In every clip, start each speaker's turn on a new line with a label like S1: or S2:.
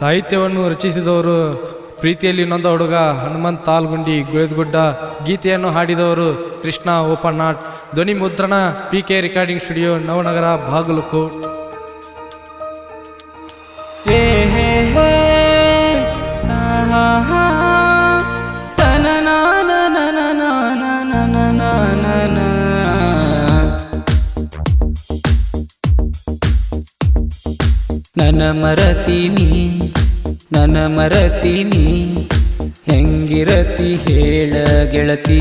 S1: ಸಾಹಿತ್ಯವನ್ನು ರಚಿಸಿದವರು ಪ್ರೀತಿಯಲ್ಲಿ ನೊಂದ ಹುಡುಗ ಹನುಮಂತ್ ತಾಲ್ಗುಂಡಿ ಗುಳಿದಗುಡ್ಡ ಗೀತೆಯನ್ನು ಹಾಡಿದವರು ಕೃಷ್ಣ ಓಪನ್ ಧ್ವನಿ ಮುದ್ರಣ P K recording studio Navanagar Bagalkot
S2: ನನ್ನ ನೀ ನನ್ನ ಮರತೀನಿ ಹೆಂಗಿರತಿ ಹೇಳ ಗೆಳತಿ.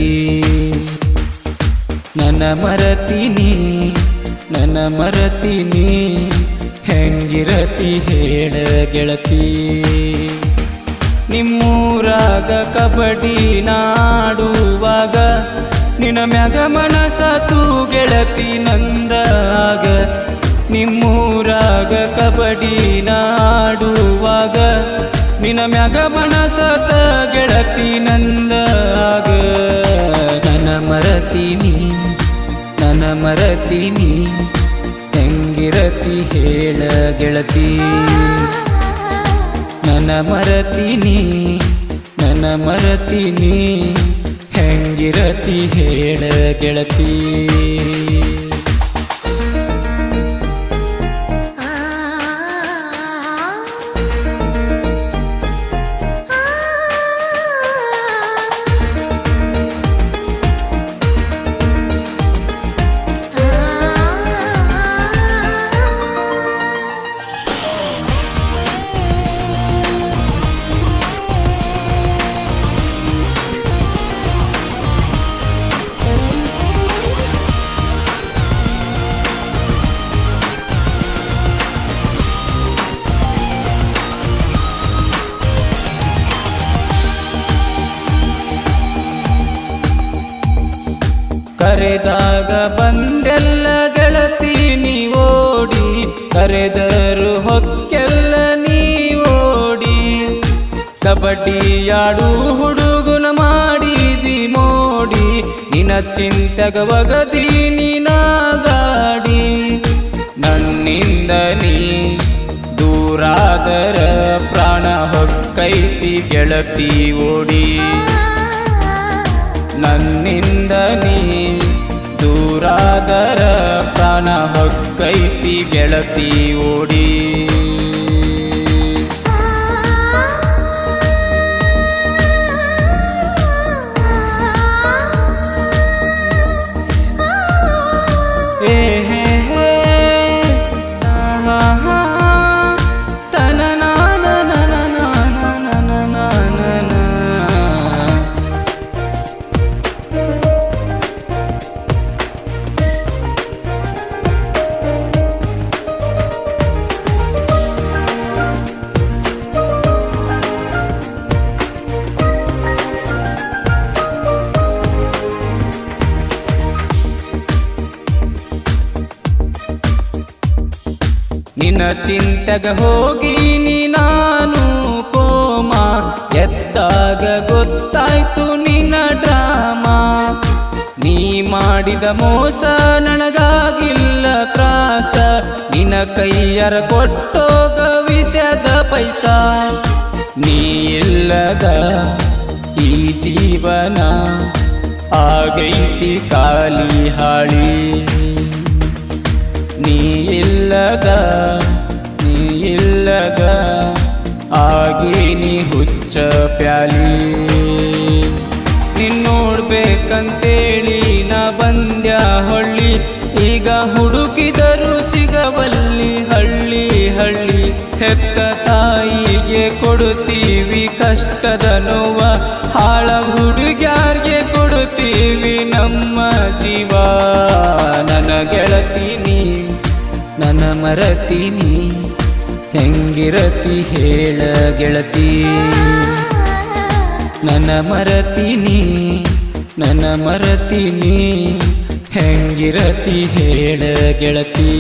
S2: ನನ್ನ ಮರತೀನಿ ನನ್ನ ಮರತೀನಿ ಹೆಂಗಿರತಿ ಹೇಳ ಗೆಳತಿ. ನಿಮ್ಮೂರಾಗ ಕಬಡ್ಡಿ ನಾಡುವಾಗ, ನಿನ್ನ ಮ್ಯಾಗ ಮನಸತು ಗೆಳತಿ ನಂದಾಗ ನಿಮ್ಮೂರಾಗ ನಿನ್ನ ಮ್ಯಾಗ ಮನಸತ ಗೆಳತಿ ನಂದಾಗ ನನ್ನ ಮರತೀನಿ ನನ್ನ ಮರತೀನಿ ಹೆಂಗಿರತಿ ಹೇಳ ಗೆಳತಿ. ನನ್ನ ಮರತೀನಿ ನನ್ನ ಮರತೀನಿ ಹೆಂಗಿರತಿ ಹೇಳ ಗೆಳತಿ. ಕರೆದಾಗ ಬಂದೆಲ್ಲ ಗೆಳತಿ ನೀ ಓಡಿ ಕರೆದರು ಹೊಕ್ಕೆಲ್ಲ ನೀ ಓಡಿ ಕಬಡ್ಡಿ ಆಡು ಹುಡುಗುನ ಮಾಡಿದಿ ಮೋಡಿ ನಿನ ಚಿಂತೆಗ ಒಗದಿ ನೀನಾಗಾಡಿ. ನನ್ನಿಂದ ನೀ ದೂರಾದರ ಪ್ರಾಣ ಹೊಕ್ಕೈತಿ ಗೆಳತಿ ಓಡಿ. ನನ್ನಿಂದ ನೀ ದೂರಾದರ ಪ್ರಾಣ ಹೊಕ್ಕೈತಿ ಗೆಳತಿ ಓಡಿ. ನಿನ್ನ ಚಿಂತೆಗೆ ಹೋಗಿ ನೀ ನಾನು ಕೋಮ. ಎದ್ದಾಗ ಗೊತ್ತಾಯ್ತು ನಿನ್ನ ಡ್ರಾಮಾ. ನೀ ಮಾಡಿದ ಮೋಸ ನನಗಾಗಿಲ್ಲ ತ್ರಾಸ. ನಿನ್ನ ಕೈಯರ ಕೊಟ್ಟೋಗ ವಿಷದ ಪೈಸಾ. ನೀ ಇಲ್ಲದ ಈ ಜೀವನ ಆಗೈತಿ ಕಾಲಿ ಹಾಳಿ. ನೀ ಇಲ್ಲದ ನೀ ಇಲ್ಲದ ಆಗಿ ನೀ ಹುಚ್ಚ ಪ್ಯಾಲಿ. ನಿನ್ ನೋಡ್ಬೇಕಂತೇಳಿ ನಾ ಬಂದ್ಯ ಹೊಳ್ಳಿ, ಈಗ ಹುಡುಕಿದರು ಸಿಗವಲ್ಲಿ ಹಳ್ಳಿ ಹಳ್ಳಿ. ಹೆತ್ತ ತಾಯಿಗೆ ಕೊಡುತ್ತೀವಿ ಕಷ್ಟದ ನೋವ, ಹಾಳ ಹುಡುಗ್ಯಾರ್ಗೆ ಕೊಡುತ್ತೀವಿ ನಮ್ಮ ಜೀವ, ನನ್ನ ಗೆಳತೀನಿ, ನನ್ನ ಮರತೀನಿ, ಹೆಂಗಿರತಿ ಹೇಳ ಗೆಳತಿ. ನನ್ನ ಮರತೀನಿ ನನ್ನ ಮರತೀನಿ, ಹೆಂಗಿರತಿ ಹೇಳ ಗೆಳತಿ.